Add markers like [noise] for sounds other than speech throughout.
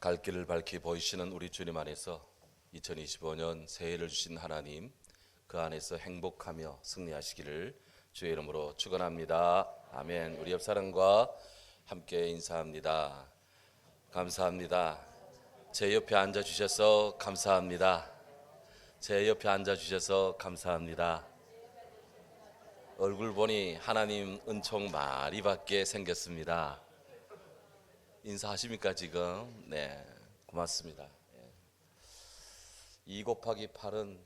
갈 길을 밝히 보이시는 우리 주님 안에서 2025년 새해를 주신 하나님 그 안에서 행복하며 승리하시기를 주의 이름으로 축원합니다. 아멘. 우리 옆 사람과 함께 인사합니다. 감사합니다. 제 옆에 앉아 주셔서 감사합니다. 제 옆에 앉아 주셔서 감사합니다. 얼굴 보니 하나님 은총 많이 받게 생겼습니다. 인사하십니까 지금? 네, 고맙습니다. 예. 2 곱하기 8은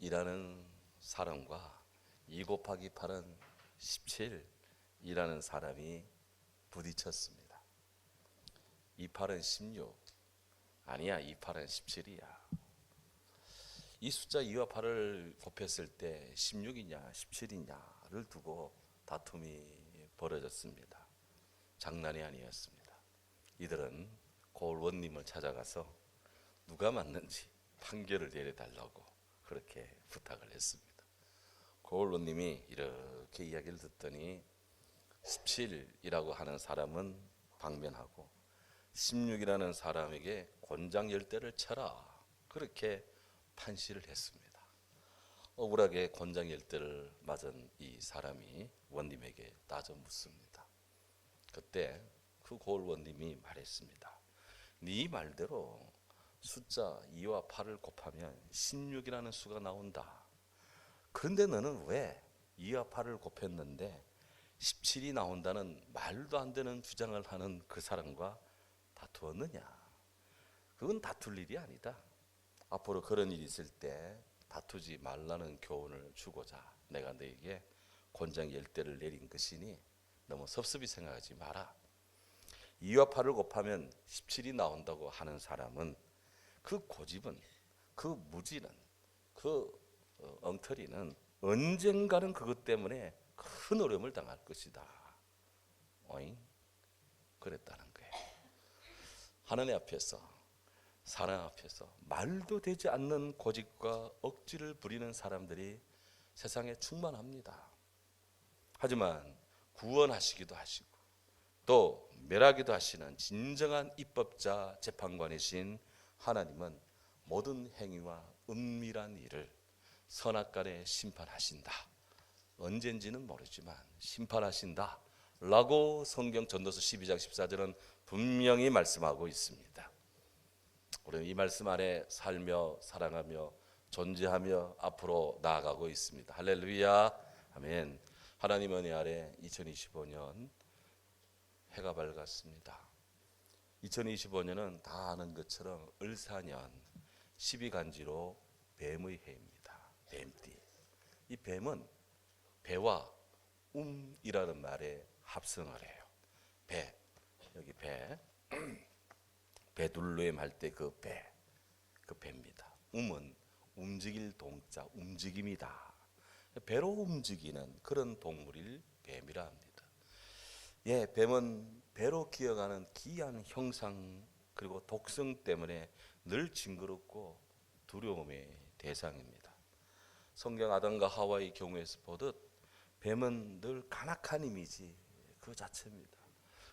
16이라는 사람과 2 곱하기 8은 17이라는 사람이 부딪혔습니다. 2 8은 16 아니야 2 8은 17이야. 이 숫자 2와 8을 곱했을 때 16이냐 17이냐를 두고 다툼이 벌어졌습니다. 장난이 아니었습니다. 이들은 고을 원님을 찾아가서 누가 맞는지 판결을 내려달라고 그렇게 부탁을 했습니다. 고을 원님이 이렇게 이야기를 듣더니 17이라고 하는 사람은 방면하고 16이라는 사람에게 권장 열대를 쳐라 그렇게 판시를 했습니다. 억울하게 권장 열대를 맞은 이 사람이 원님에게 따져 묻습니다. 그때 그 고을 원님이 말했습니다. 네 말대로 숫자 2와 8을 곱하면 16이라는 수가 나온다. 그런데 너는 왜 2와 8을 곱했는데 17이 나온다는 말도 안 되는 주장을 하는 그 사람과 다투었느냐? 그건 다툴 일이 아니다. 앞으로 그런 일이 있을 때 다투지 말라는 교훈을 주고자 내가 너에게 권장 열대를 내린 것이니 너무 섭섭히 생각하지 마라. 2와 8을 곱하면 17이 나온다고 하는 사람은 그 고집은 그 무지는 그 어, 엉터리는 언젠가는 그것 때문에 큰 어려움을 당할 것이다. 어잉? 그랬다는 거예요. 하나님 앞에서 사람 앞에서 말도 되지 않는 고집과 억지를 부리는 사람들이 세상에 충만합니다. 하지만 구원하시기도 하시고 또 멸하기도 하시는 진정한 입법자 재판관이신 하나님은 모든 행위와 은밀한 일을 선악간에 심판하신다. 언젠지는 모르지만 심판하신다. 라고 성경 전도서 12장 14절은 분명히 말씀하고 있습니다. 우리는 이 말씀 안에 살며 사랑하며 존재하며 앞으로 나아가고 있습니다. 할렐루야. 아멘. 하나님 은혜 아래 2025년 해가 밝았습니다. 2025년은 다 아는 것처럼 을사년 12간지로 뱀의 해입니다. 뱀띠. 이 뱀은 배와 움이라는 말에 합성을 해요. 배. 여기 배. [clears throat] 배둘레 할때 그 배. 그 배입니다. 움은 움직일 동자, 움직임이다. 배로 움직이는 그런 동물일 뱀이라 합니다. 예, 뱀은 배로 기어가는 기이한 형상 그리고 독성 때문에 늘 징그럽고 두려움의 대상입니다. 성경 아담과 하와의 경우에서 보듯 뱀은 늘 간악한 이미지 그 자체입니다.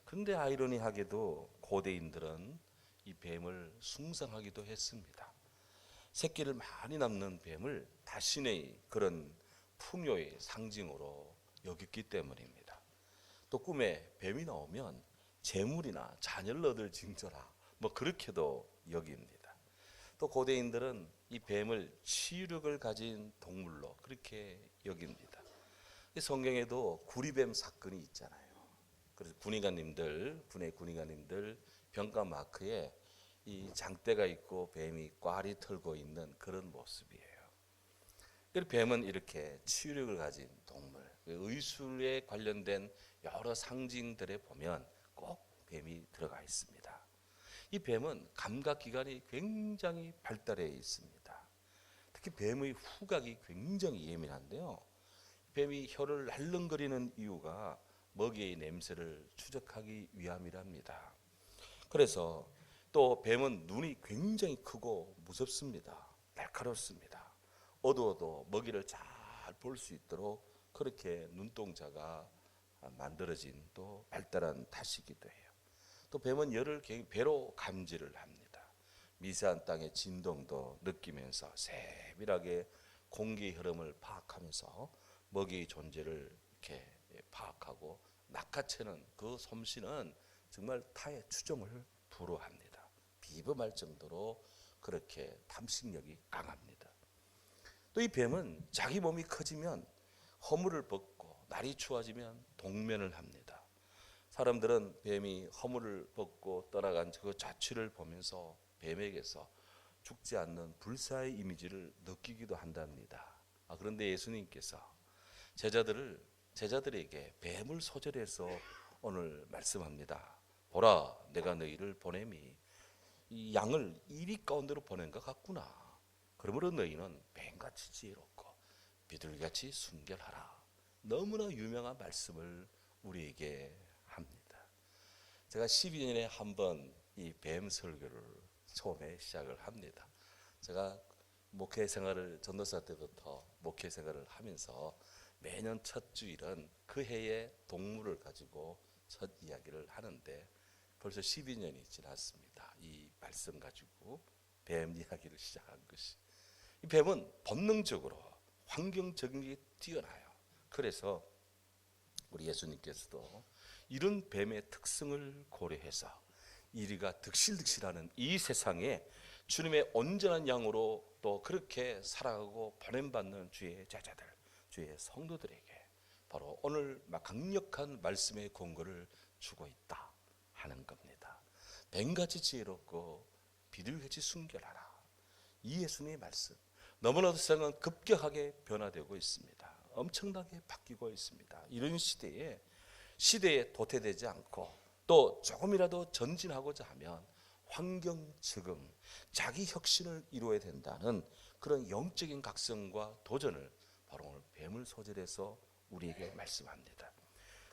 그런데 아이러니하게도 고대인들은 이 뱀을 숭상하기도 했습니다. 새끼를 많이 낳는 뱀을 자신의 그런 풍요의 상징으로 여겼기 때문입니다. 또 꿈에 뱀이 나오면 재물이나 자녀를 얻을 징조라 뭐 그렇게도 여깁니다. 또 고대인들은 이 뱀을 치유력을 가진 동물로 그렇게 여깁니다. 성경에도 구리뱀 사건이 있잖아요. 그래서 군의관님들, 군의 군의관님들 병가 마크에 이 장대가 있고 뱀이 꽈리 털고 있는 그런 모습이에요. 뱀은 이렇게 치유력을 가진 동물, 의술에 관련된 여러 상징들에 보면 꼭 뱀이 들어가 있습니다. 이 뱀은 감각 기관이 굉장히 발달해 있습니다. 특히 뱀의 후각이 굉장히 예민한데요. 뱀이 혀를 날름거리는 이유가 먹이의 냄새를 추적하기 위함이랍니다. 그래서 또 뱀은 눈이 굉장히 크고 무섭습니다. 날카롭습니다. 어두워도 먹이를 잘 볼 수 있도록 그렇게 눈동자가 만들어진 또 발달한 탓이기도 해요. 또 뱀은 열을 개- 배로 감지를 합니다. 미세한 땅의 진동도 느끼면서 세밀하게 공기의 흐름을 파악하면서 먹이의 존재를 이렇게 파악하고 낚아채는 그 솜씨는 정말 타의 추종을 불허합니다. 비범할 정도로 그렇게 탐식력이 강합니다. 또 이 뱀은 자기 몸이 커지면 허물을 벗고 날이 추워지면 동면을 합니다. 사람들은 뱀이 허물을 벗고 떠나간 그 자취를 보면서 뱀에게서 죽지 않는 불사의 이미지를 느끼기도 한답니다. 아, 그런데 예수님께서 제자들을 제자들에게 뱀을 소절해서 오늘 말씀합니다. 보라, 내가 너희를 이 양을 이리 가운데로 보낸 것 같구나. 그러므로 너희는 뱀같이 지혜롭고 비둘기같이 순결하라. 너무나 유명한 말씀을 우리에게 합니다. 제가 12년에 한 번 이 뱀 설교를 처음에 시작을 합니다. 제가 목회 생활을 전도사 때부터 목회 생활을 하면서 매년 첫 주일은 그 해의 동물을 가지고 첫 이야기를 하는데 벌써 12년이 지났습니다. 이 말씀 가지고 뱀 이야기를 시작한 것이. 이 뱀은 본능적으로 환경 적응이 뛰어나요. 그래서 우리 예수님께서도 이런 뱀의 특성을 고려해서 이리가 득실득실하는 이 세상에 주님의 온전한 양으로 또 그렇게 살아가고 보냄받는 주의 제자들, 주의 성도들에게 바로 오늘 막 강력한 말씀의 공고를 주고 있다 하는 겁니다. 뱀같이 지혜롭고 비둘기같이 순결하라. 이 예수님의 말씀. 너무나도 세상은 급격하게 변화되고 있습니다. 엄청나게 바뀌고 있습니다. 이런 시대에 시대에 도태되지 않고 또 조금이라도 전진하고자 하면 환경 적응, 자기 혁신을 이루어야 된다는 그런 영적인 각성과 도전을 바로 오늘 뱀을 소절해서 우리에게 말씀합니다.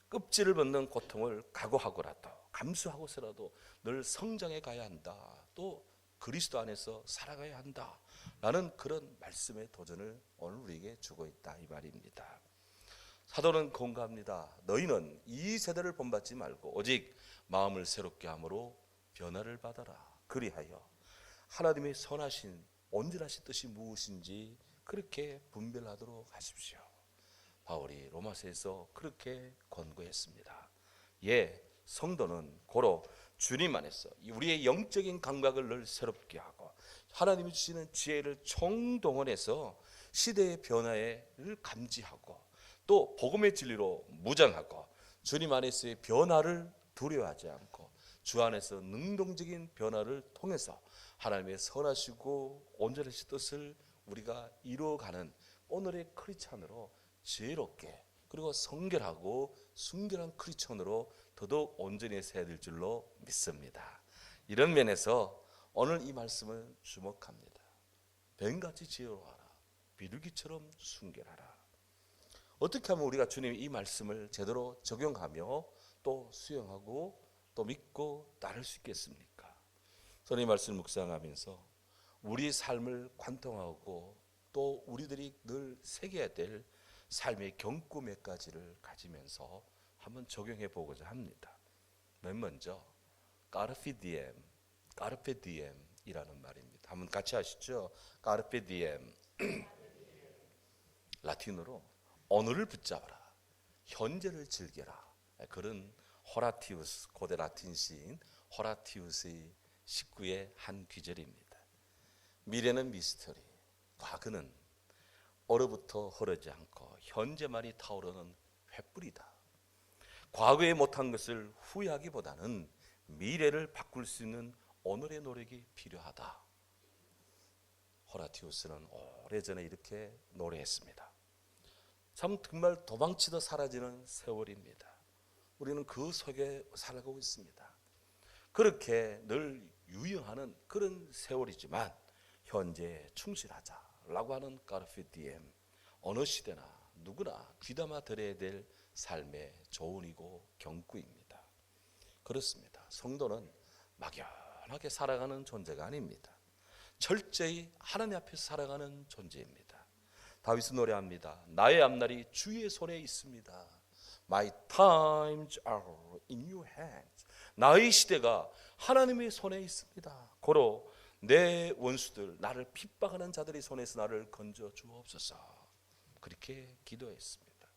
껍질을 벗는 고통을 각오하고라도 감수하고서라도 늘 성장해 가야 한다. 또 그리스도 안에서 살아가야 한다. 라는 그런 말씀의 도전을 오늘 우리에게 주고 있다 이 말입니다. 사도는 공감합니다. 너희는 이 세대를 본받지 말고 오직 마음을 새롭게 함으로 변화를 받아라. 그리하여 하나님의 선하신 온전하신 뜻이 무엇인지 그렇게 분별하도록 하십시오. 바울이 로마서에서 그렇게 권고했습니다. 예, 성도는 고로 주님 안에서 우리의 영적인 감각을 늘 새롭게 하고 하나님이 주시는 지혜를 총동원해서 시대의 변화를 감지하고 또 복음의 진리로 무장하고 주님 안에서의 변화를 두려워하지 않고 주 안에서 능동적인 변화를 통해서 하나님의 선하시고 온전하신 뜻을 우리가 이루어가는 오늘의 크리스찬으로 지혜롭게 그리고 성결하고 순결한 크리스천으로 더더욱 온전히 세야 될 줄로 믿습니다. 이런 면에서 오늘 이 말씀을 주목합니다. 뱀같이 지혜로워하라. 비둘기처럼 순결하라. 어떻게 하면 우리가 주님 이 말씀을 제대로 적용하며 또 수용하고 또 믿고 따를 수 있겠습니까? 저는 이 말씀 묵상하면서 우리 삶을 관통하고 또 우리들이 늘 새겨야 될 삶의 경구 몇 가지를 가지면서 한번 적용해 보고자 합니다. 맨 먼저 까르피디엠, 까르페 디엠이라는 말입니다. 한번 같이 하시죠. 까르페 디엠. 라틴어로 오늘을 붙잡아라. 현재를 즐겨라. 그런 호라티우스 고대 라틴 시인 호라티우스의 19의 한 귀절입니다. 미래는 미스터리, 과거는 얼어붙어 흐르지 않고 현재만이 타오르는 횃불이다. 과거에 못한 것을 후회하기보다는 미래를 바꿀 수 있는 오늘의 노력이 필요하다. 호라티우스는 오래전에 이렇게 노래했습니다. 참 정말 도망치다 사라지는 세월입니다. 우리는 그 속에 살아가고 있습니다. 그렇게 늘 유영하는 그런 세월이지만 현재에 충실하자라고 하는 까르페디엠 어느 시대나 누구나 귀담아 들어야 될 삶의 조언이고 경구입니다. 그렇습니다. 성도는 막연 하게 살아가는 존재가 아닙니다. 철저히 하나님 앞에서 살아가는 존재입니다. 다윗은 노래합니다. 나의 앞날이 주의 손에 있습니다. My times are in your hands. 나의 시대가 하나님의 손에 있습니다. 고로 내 원수들 나를 핍박하는 자들의 손에서 나를 건져 주옵소서. 그렇게 기도했습니다.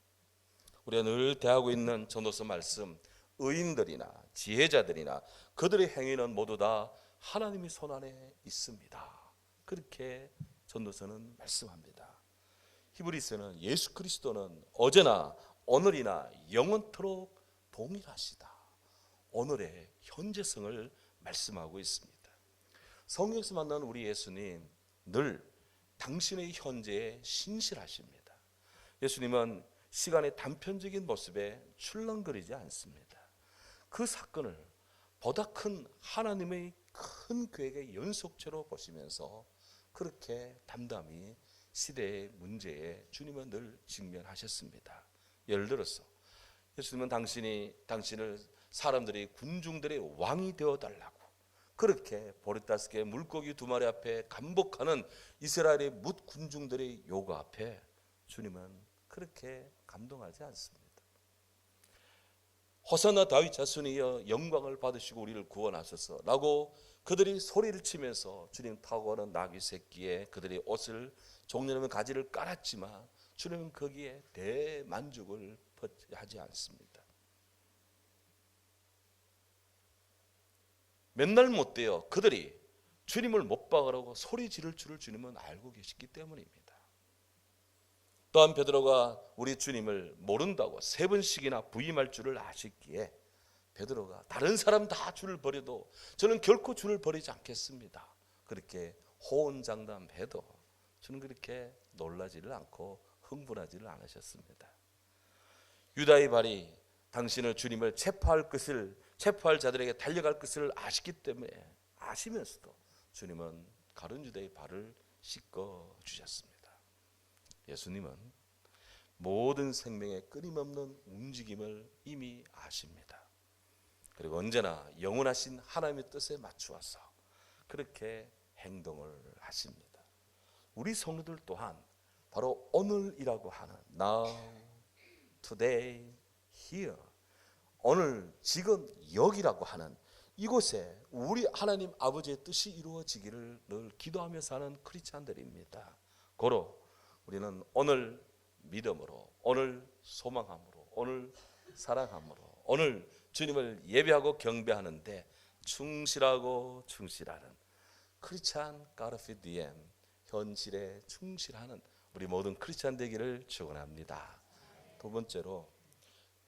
우리가 늘 대하고 있는 전도서 말씀 의인들이나 지혜자들이나 그들의 행위는 모두 다 하나님의 손 안에 있습니다. 그렇게 전도서는 말씀합니다. 히브리서는 예수 그리스도는 어제나 오늘이나 영원토록 동일하시다. 오늘의 현재성을 말씀하고 있습니다. 성경에서 만난 우리 예수님 늘 당신의 현재에 신실하십니다. 예수님은 시간의 단편적인 모습에 출렁거리지 않습니다. 그 사건을 보다 큰 하나님의 큰 계획의 연속체로 보시면서 그렇게 담담히 시대의 문제에 주님은 늘 직면하셨습니다. 예를 들어서 예수님은 당신이 당신을 사람들이 군중들의 왕이 되어 달라고 그렇게 보리다스게 물고기 두 마리 앞에 감복하는 이스라엘의 뭇 군중들의 요구 앞에 주님은 그렇게 감동하지 않습니다. 호산나 다윗 자손이여 영광을 받으시고 우리를 구원하소서라고 그들이 소리를 치면서 주님 타고 가는 나귀 새끼에 그들의 옷을 종려놓은 가지를 깔았지만 주님은 거기에 대만족을 하지 않습니다. 맨날 못 돼요. 그들이 주님을 못 박으라고 소리 지를 줄을 주님은 알고 계시기 때문입니다. 또한 베드로가 우리 주님을 모른다고 세 번씩이나 부임할 줄을 아셨기에 베드로가 다른 사람 다 줄을 버려도 저는 결코 줄을 버리지 않겠습니다. 그렇게 호언장담해도 저는 그렇게 놀라지를 않고 흥분하지를 않으셨습니다. 유다의 발이 당신을 주님을 체포할 것을 체포할 자들에게 달려갈 것을 아시기 때문에 아시면서도 주님은 가룟 유다의 발을 씻어 주셨습니다. 예수님은 모든 생명의 끊임없는 움직임을 이미 아십니다. 그리고 언제나 영원하신 하나님의 뜻에 맞추어서 그렇게 행동을 하십니다. 우리 성도들 또한 바로 오늘이라고 하는 now, today, here 오늘 지금 여기라고 하는 이곳에 우리 하나님 아버지의 뜻이 이루어지기를 늘 기도하며 사는 크리스찬들입니다. 고로 우리는 오늘 믿음으로, 오늘 소망함으로, 오늘 사랑함으로, 오늘 주님을 예배하고 경배하는데 충실하고 충실하는 크리스찬 가르피디엠 현실에 충실하는 우리 모든 크리스찬 되기를 축원합니다. 두 번째로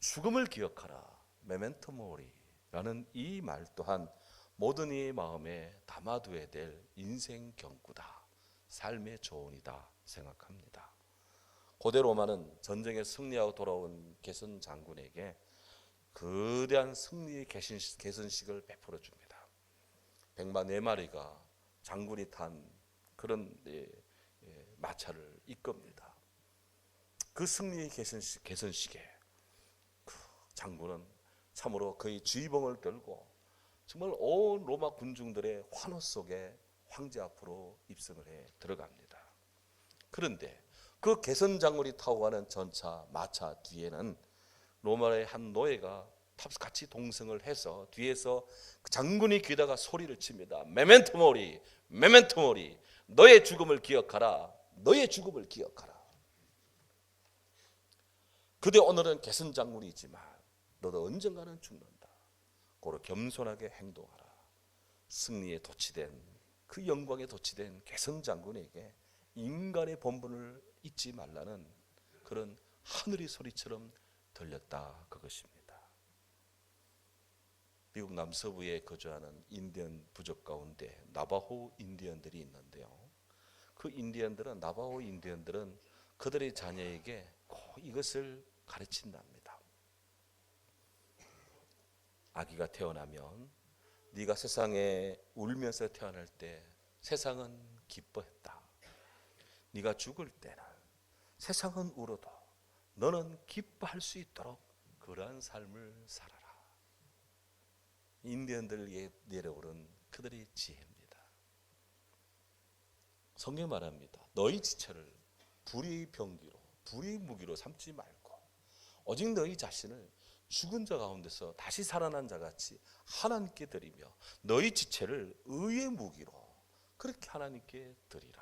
죽음을 기억하라 메멘토 모리라는 이 말 또한 모든 이의 마음에 담아두어야 될 인생 경구다. 삶의 조언이다 생각합니다. 고대 로마는 전쟁에 승리하고 돌아온 개선 장군에게 거대한 승리의 개선식을 베풀어 줍니다. 백마 네 마리가 장군이 탄 그런 예, 예, 마차를 이끕니다. 그 승리의 개선식, 개선식에 그 장군은 참으로 그의 주의봉을 들고 정말 온 로마 군중들의 환호 속에 황제 앞으로 입성을 해 들어갑니다. 그런데 그 개선 장군이 타고 가는 전차 마차 뒤에는 로마의 한 노예가 탑스 같이 동승을 해서 뒤에서 그 장군이 귀다가 소리를 칩니다. 메멘토 모리, 메멘토 모리, 너의 죽음을 기억하라, 너의 죽음을 기억하라. 그대 오늘은 개선 장군이지만 너도 언젠가는 죽는다. 고로 겸손하게 행동하라. 승리에 도취된 그 영광에 도취된 개선 장군에게 인간의 본분을 잊지 말라는 그런 하늘의 소리처럼 들렸다 그것입니다. 미국 남서부에 거주하는 인디언 부족 가운데 나바호 인디언들이 있는데요. 그 인디언들은 나바호 인디언들은 그들의 자녀에게 꼭 이것을 가르친답니다. 아기가 태어나면 네가 세상에 울면서 태어날 때 세상은 기뻐했다. 네가 죽을 때는 세상은 울어도 너는 기뻐할 수 있도록 그러한 삶을 살아라. 인디언들에게 내려오는 그들의 지혜입니다. 성경 말합니다. 너희 지체를 불의 병기로, 불의 무기로 삼지 말고 오직 너희 자신을 죽은 자 가운데서 다시 살아난 자 같이 하나님께 드리며 너희 지체를 의의 무기로 그렇게 하나님께 드리라.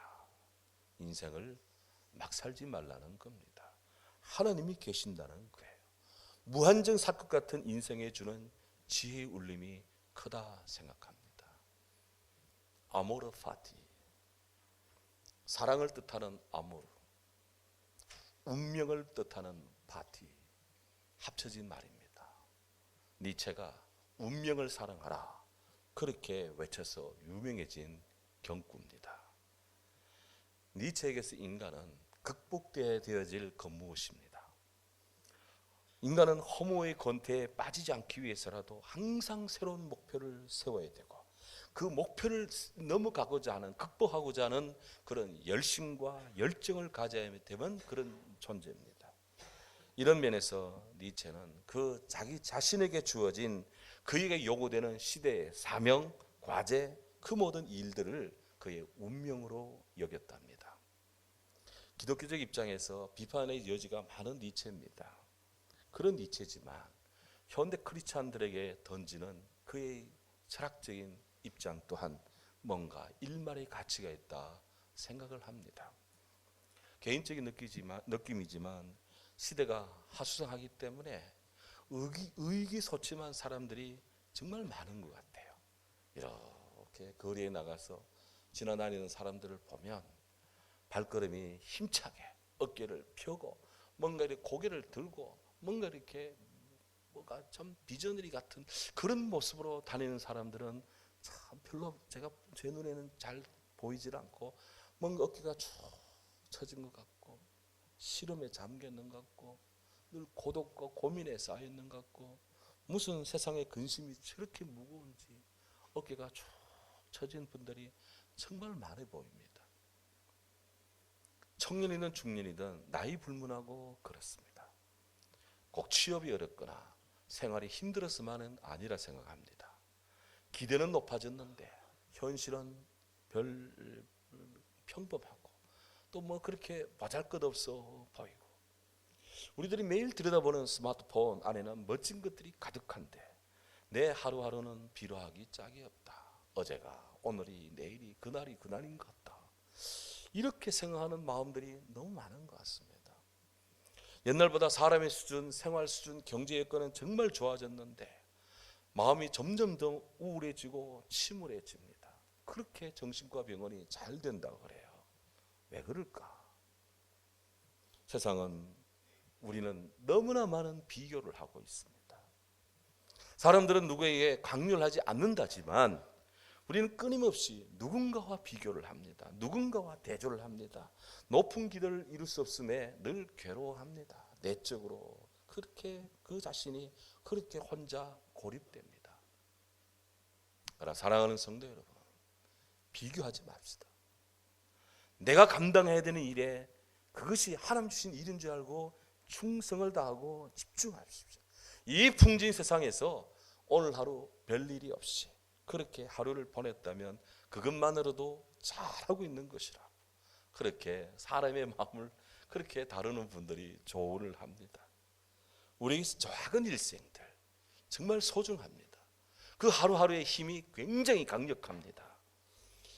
인생을 막 살지 말라는 겁니다. 하나님이 계신다는 거예요. 무한정 살것 같은 인생에 주는 지혜의 울림이 크다 생각합니다. 아모르 파티 사랑을 뜻하는 아모르 운명을 뜻하는 파티 합쳐진 말입니다. 니체가 운명을 사랑하라 그렇게 외쳐서 유명해진 경구입니다. 니체에게서 인간은 극복되어야 되어질 그 무엇입니다. 인간은 허무의 권태에 빠지지 않기 위해서라도 항상 새로운 목표를 세워야 되고 그 목표를 넘어가고자 하는 극복하고자 하는 그런 열심과 열정을 가져야 되는 그런 존재입니다. 이런 면에서 니체는 그 자기 자신에게 주어진 그에게 요구되는 시대의 사명, 과제, 그 모든 일들을 그의 운명으로 여겼답니다. 기독교적 입장에서 비판의 여지가 많은 니체입니다. 그런 니체지만 현대 크리스찬들에게 던지는 그의 철학적인 입장 또한 뭔가 일말의 가치가 있다 생각을 합니다. 개인적인 느끼지만, 느낌이지만 시대가 하수상하기 때문에 의기, 의기소침한 사람들이 정말 많은 것 같아요. 이렇게 거리에 나가서 지나다니는 사람들을 보면 발걸음이 힘차게 어깨를 펴고 뭔가 이렇게 고개를 들고 뭔가 이렇게 뭐가 참 비전너리 같은 그런 모습으로 다니는 사람들은 참 별로 제가 제 눈에는 잘 보이질 않고 뭔가 어깨가 쭉 처진 것 같고 잠겨 있는 것 같고 늘 고독과 고민에 쌓여 있는 것 같고 무슨 세상의 근심이 저렇게 무거운지 어깨가 쭉 처진 분들이 정말 많이 보입니다. 청년이든 중년이든 나이 불문하고 그렇습니다. 꼭 취업이 어렵거나 생활이 힘들어서만은 아니라 생각합니다. 기대는 높아졌는데 현실은 별 평범하고 또 뭐 그렇게 보잘것없어 보이고 우리들이 매일 들여다보는 스마트폰 안에는 멋진 것들이 가득한데 내 하루하루는 비로하기 짝이 없다. 어제가 오늘이 내일이 그날이 그날인 것. 이렇게 생각하는 마음들이 너무 많은 것 같습니다. 옛날보다 사람의 수준, 생활 수준, 경제 여건은 정말 좋아졌는데 마음이 점점 더 우울해지고 침울해집니다. 그렇게 정신과 병원이 잘 된다고 그래요. 왜 그럴까? 세상은 우리는 너무나 많은 비교를 하고 있습니다. 사람들은 누구에게 강요하지 않는다지만 우리는 끊임없이 누군가와 비교를 합니다. 누군가와 대조를 합니다. 높은 기대를 이룰 수 없음에 늘 괴로워합니다. 내적으로 그렇게 그 자신이 그렇게 혼자 고립됩니다. 그러나 사랑하는 성도 여러분, 비교하지 맙시다. 내가 감당해야 되는 일에 그것이 하나님 주신 일인 줄 알고 충성을 다하고 집중하십시오. 이 풍진 세상에서 오늘 하루 별일이 없이 그렇게 하루를 보냈다면 그것만으로도 잘하고 있는 것이라. 그렇게 사람의 마음을 그렇게 다루는 분들이 조언을 합니다. 우리 작은 일생들 정말 소중합니다. 그 하루하루의 힘이 굉장히 강력합니다.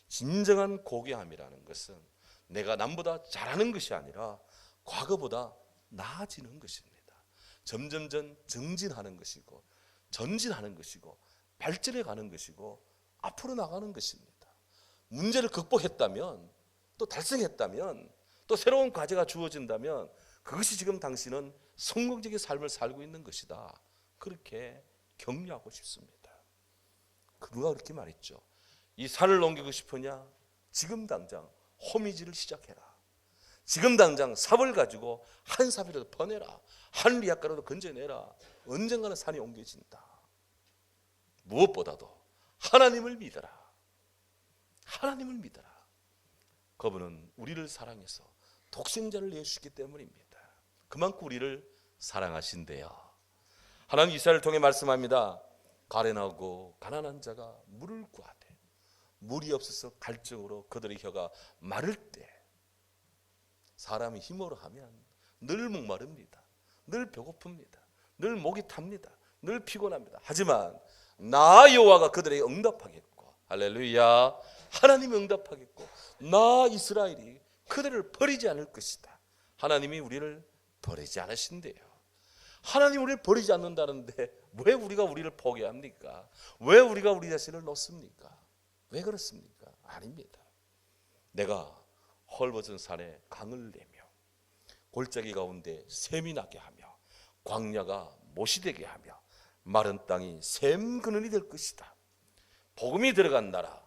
진정한 고귀함이라는 것은 내가 남보다 잘하는 것이 아니라 과거보다 나아지는 것입니다. 점점점 정진하는 것이고 전진하는 것이고 발전해 가는 것이고 앞으로 나가는 것입니다. 문제를 극복했다면 또 달성했다면 또 새로운 과제가 주어진다면 그것이 지금 당신은 성공적인 삶을 살고 있는 것이다. 그렇게 격려하고 싶습니다. 누가 그렇게 말했죠? 이 산을 넘기고 싶으냐? 지금 당장 호미질을 시작해라. 지금 당장 삽을 가지고 한 삽이라도 퍼내라. 한 리약가라도 건져내라. 언젠가는 산이 옮겨진다. 무엇보다도 하나님을 믿어라. 하나님을 믿어라. 그분은 우리를 사랑해서 독생자를 내주시기 때문입니다. 그만큼 우리를 사랑하신대요. 하나님 이스라엘을 통해 말씀합니다. 가련하고 가난한 자가 물을 구하되 물이 없어서 갈증으로 그들의 혀가 마를 때 사람이 힘으로 하면 늘 목마릅니다. 늘 배고픕니다. 늘 목이 탑니다. 늘 피곤합니다. 하지만 나 여호와가 그들에게 응답하겠고 할렐루야 하나님이 응답하겠고 나 이스라엘이 그들을 버리지 않을 것이다. 하나님이 우리를 버리지 않으신대요. 하나님 우리를 버리지 않는다는데 왜 우리가 우리를 포기합니까? 왜 우리가 우리 자신을 놓습니까? 왜 그렇습니까? 아닙니다. 내가 헐벗은 산에 강을 내며 골짜기 가운데 샘이 나게 하며 광야가 못이 되게 하며 마른 땅이 샘 근원이 될 것이다. 복음이 들어간 나라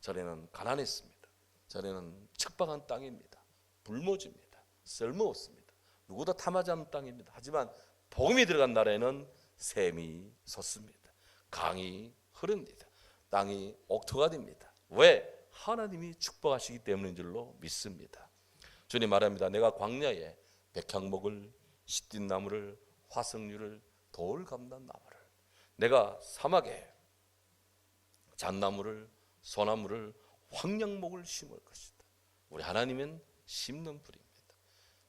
전에는 가난했습니다. 전에는 척박한 땅입니다. 불모지입니다. 쓸모없습니다. 누구도 탐하지 않는 땅입니다. 하지만 복음이 들어간 나라에는 샘이 솟습니다. 강이 흐릅니다. 땅이 옥토가 됩니다. 왜? 하나님이 축복하시기 때문인 줄로 믿습니다. 주님 말합니다. 내가 광야에 백향목을 시딘 나무를 화석류를 돌 감난 나무를 내가 사막에 잣나무를 소나무를 황량목을 심을 것이다. 우리 하나님은 심는 뿌리입니다.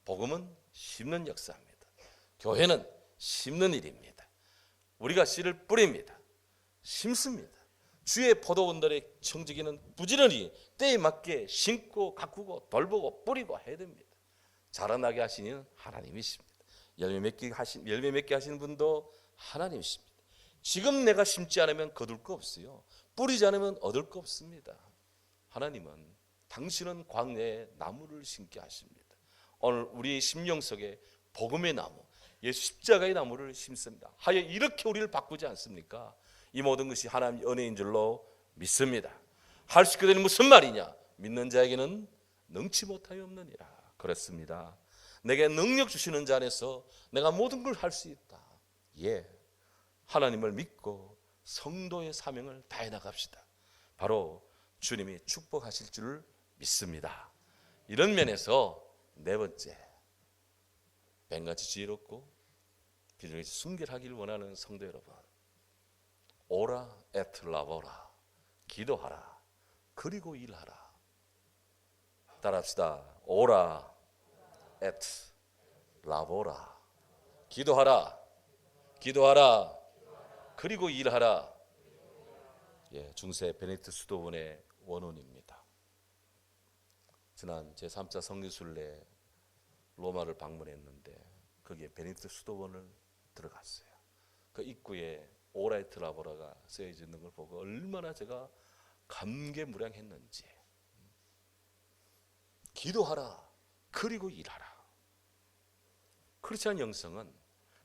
복음은 심는 역사입니다. 교회는 심는 일입니다. 우리가 씨를 뿌립니다. 심습니다. 주의 포도원들의 청지기는 부지런히 때에 맞게 심고 가꾸고 돌보고 뿌리고 해야 됩니다. 자라나게 하시는 하나님이십니다. 열매 맺게 하신 열매 맺게 하시는 분도 하나님이십니다. 지금 내가 심지 않으면 거둘 거 없어요. 뿌리지 않으면 얻을 거 없습니다. 하나님은 당신은 광야에 나무를 심게 하십니다. 오늘 우리 심령 속에 복음의 나무, 예수 십자가의 나무를 심습니다. 하여 이렇게 우리를 바꾸지 않습니까? 이 모든 것이 하나님 은혜인 줄로 믿습니다. 할 수 있게 되는 무슨 말이냐? 믿는 자에게는 능치 못하여 없느니라. 그렇습니다. 내게 능력 주시는 자 안에서 내가 모든 걸 할 수 있다. 예. 하나님을 믿고 성도의 사명을 다해 나갑시다. 바로 주님이 축복하실 줄 믿습니다. 이런 면에서 네 번째 뱀같이 지혜롭고 비둘기같이 순결하기를 원하는 성도 여러분 오라 에트 라보라 기도하라 그리고 일하라. 따라합시다. 오라 에트 라보라. 기도하라. 기도하라 그리고 일하라 예, 중세 베네딕트 수도원의 원혼입니다. 지난 제 3차 성리순례 로마를 방문했는데 거기에 베네딕트 수도원을 들어갔어요. 그 입구에 오라이트 라보라가 쓰여져 있는 걸 보고 얼마나 제가 감개무량했는지 기도하라 그리고 일하라 크리스천 영성은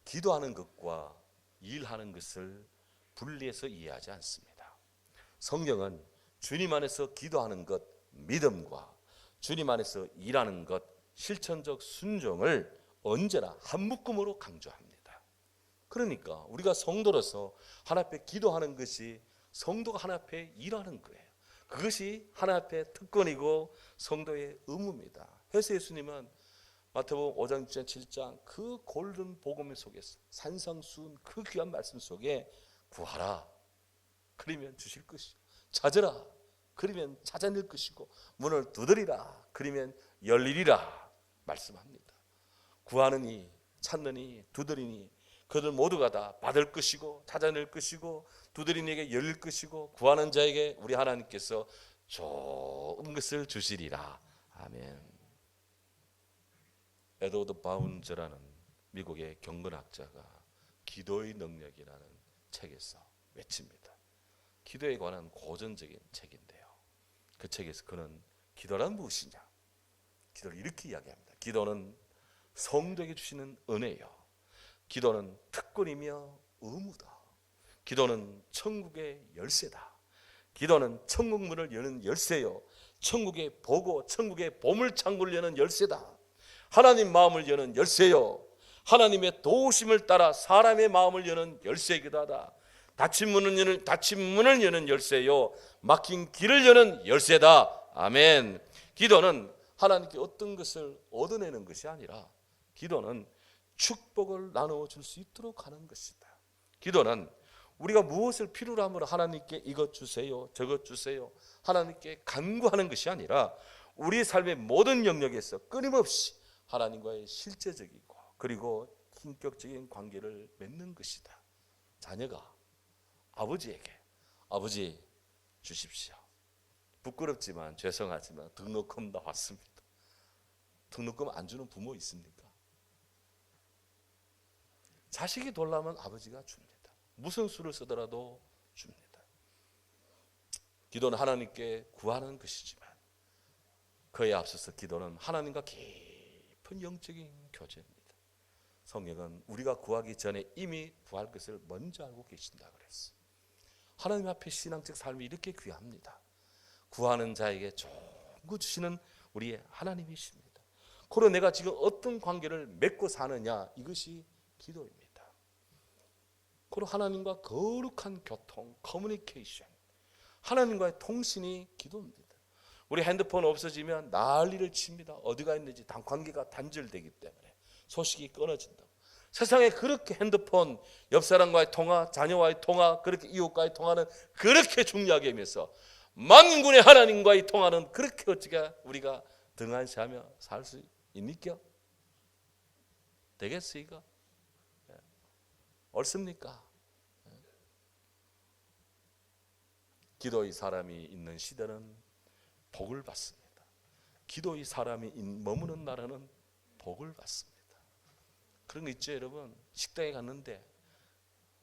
기도하는 것과 일하는 것을 분리해서 이해하지 않습니다. 성경은 주님 안에서 기도하는 것 믿음과 주님 안에서 일하는 것 실천적 순종을 언제나 한 묶음으로 강조합니다. 그러니까 우리가 성도로서 하나 앞에 기도하는 것이 성도가 하나 앞에 일하는 거예요. 그것이 하나 앞에 특권이고 성도의 의무입니다. 그래서 예수님은 마태복음 5장 6장 7장 그 골든 복음 속에서 산상수훈 그 귀한 말씀 속에 구하라 그러면 주실 것이요 찾으라 그러면 찾아낼 것이고 문을 두드리라 그러면 열리리라 말씀합니다. 구하느니 찾느니 두드리니 그들 모두가 다 받을 것이고 찾아낼 것이고 두드리니에게 열릴 것이고 구하는 자에게 우리 하나님께서 좋은 것을 주시리라. 아멘. 에드워드 바운즈라는 미국의 경건학자가 기도의 능력이라는 책에서 외칩니다. 기도에 관한 고전적인 책인데요. 그 책에서 그는 기도란 무엇이냐? 기도를 이렇게 이야기합니다. 기도는 성도에게 주시는 은혜요. 기도는 특권이며 의무다. 기도는 천국의 열쇠다. 기도는 천국 문을 여는 열쇠요. 천국의 보고 천국의 보물 창고를 여는 열쇠다. 하나님 마음을 여는 열쇠요. 하나님의 도우심을 따라 사람의 마음을 여는 열쇠이기도 하다. 닫힌 문을 여는 닫힌 문을 여는 열쇠요. 막힌 길을 여는 열쇠다. 아멘. 기도는 하나님께 어떤 것을 얻어내는 것이 아니라 기도는 축복을 나누어 줄 수 있도록 하는 것이다. 기도는 우리가 무엇을 필요로 하므로 하나님께 이것 주세요, 저것 주세요, 하나님께 간구하는 것이 아니라 우리 삶의 모든 영역에서 끊임없이 하나님과의 실제적이고 그리고 인격적인 관계를 맺는 것이다. 자녀가 아버지에게 아버지 주십시오. 부끄럽지만 죄송하지만 등록금 나왔습니다. 등록금 안 주는 부모 있습니까? 자식이 돌라면 아버지가 줍니다. 무슨 수를 쓰더라도 줍니다. 기도는 하나님께 구하는 것이지만 그에 앞서서 기도는 하나님과 깊은 영적인 교제입니다. 성경은 우리가 구하기 전에 이미 구할 것을 먼저 알고 계신다 그랬어. 하나님 앞에 신앙적 삶이 이렇게 귀합니다. 구하는 자에게 좋은 거 주시는 우리의 하나님이십니다. 그러 내가 지금 어떤 관계를 맺고 사느냐 이것이 기도입니다. 그러 하나님과 거룩한 교통, 커뮤니케이션, 하나님과의 통신이 기도입니다. 우리 핸드폰 없어지면 난리를 칩니다. 어디가 있는지 단 관계가 단절되기 때문에 소식이 끊어진다. 세상에 그렇게 핸드폰, 옆 사람과의 통화, 자녀와의 통화, 그렇게 이웃과의 통화는 그렇게 중요하게 하면서 만군의 하나님과의 통화는 그렇게 어찌게 우리가 등한시하며 살 수 있니까? 되겠습니까? 예. 옳습니까? 예. 기도의 사람이 있는 시대는 복을 받습니다. 기도의 사람이 인- 머무는 나라는 복을 받습니다. 그런 거 있죠, 여러분? 식당에 갔는데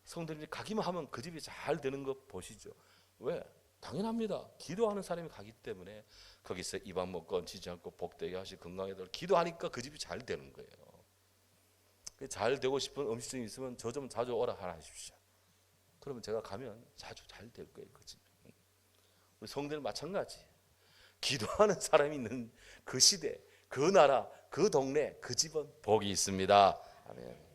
성도님이 가기만 하면 그 집이 잘 되는 거 보시죠. 왜? 당연합니다. 기도하는 사람이 가기 때문에 거기서 입안 먹고 얹히지 않고 복되게 하시 건강하도록 기도하니까 그 집이 잘 되는 거예요. 그잘 되고 싶은 음식점이 있으면 저 좀 자주 오라 하십시오. 그러면 제가 가면 자주 잘 될 거예요, 그 집. 우리 성도는 마찬가지. 기도하는 사람이 있는 그 시대, 그 나라, 그 동네, 그 집은 복이 있습니다. 아멘.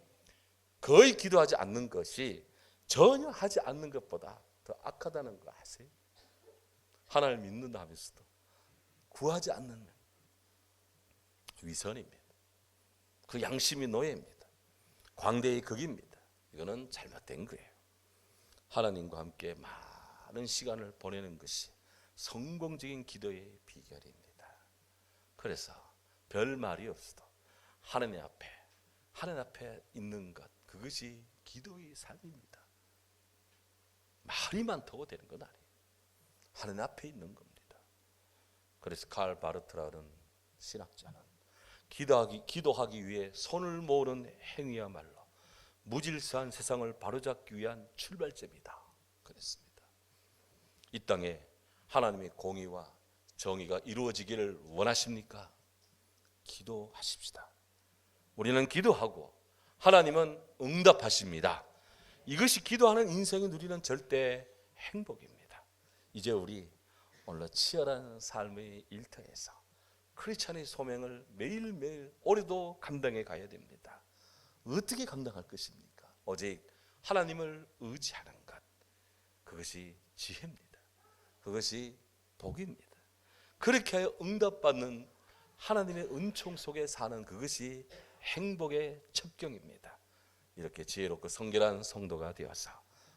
거의 기도하지 않는 것이 전혀 하지 않는 것보다 더 악하다는 거 아세요? 하나를 믿는다 하면서도 구하지 않는 위선입니다. 그 양심이 노예입니다. 광대의 극입니다. 이거는 잘못된 거예요. 하나님과 함께 많은 시간을 보내는 것이 성공적인 기도의 비결입니다. 그래서 별 말이 없어도 하나님 앞에 하나님 앞에 있는 것 그것이 기도의 삶입니다. 말이 많다고 되는 건 아니에요. 하나님 앞에 있는 겁니다. 그래서 칼 바르트라는 신학자는 기도하기, 기도하기 위해 손을 모으는 행위야말로 무질서한 세상을 바로잡기 위한 출발점이다. 그랬습니다. 이 땅에 하나님의 공의와 정의가 이루어지기를 원하십니까? 기도하십시다. 우리는 기도하고 하나님은 응답하십니다. 이것이 기도하는 인생이 누리는 절대 행복입니다. 이제 우리 오늘 치열한 삶의 일터에서 크리스찬의 소명을 매일매일 올해도 감당해 가야 됩니다. 어떻게 감당할 것입니까? 오직 하나님을 의지하는 것. 그것이 지혜입니다. 그것이 복입니다. 그렇게 응답받는 하나님의 은총 속에 사는 그것이 행복의 첩경입니다. 이렇게 지혜롭고 성결한 성도가 되어서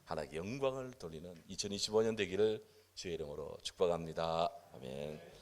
하나님께 영광을 돌리는 2025년 되기를 주의 이름으로 축복합니다. 아멘.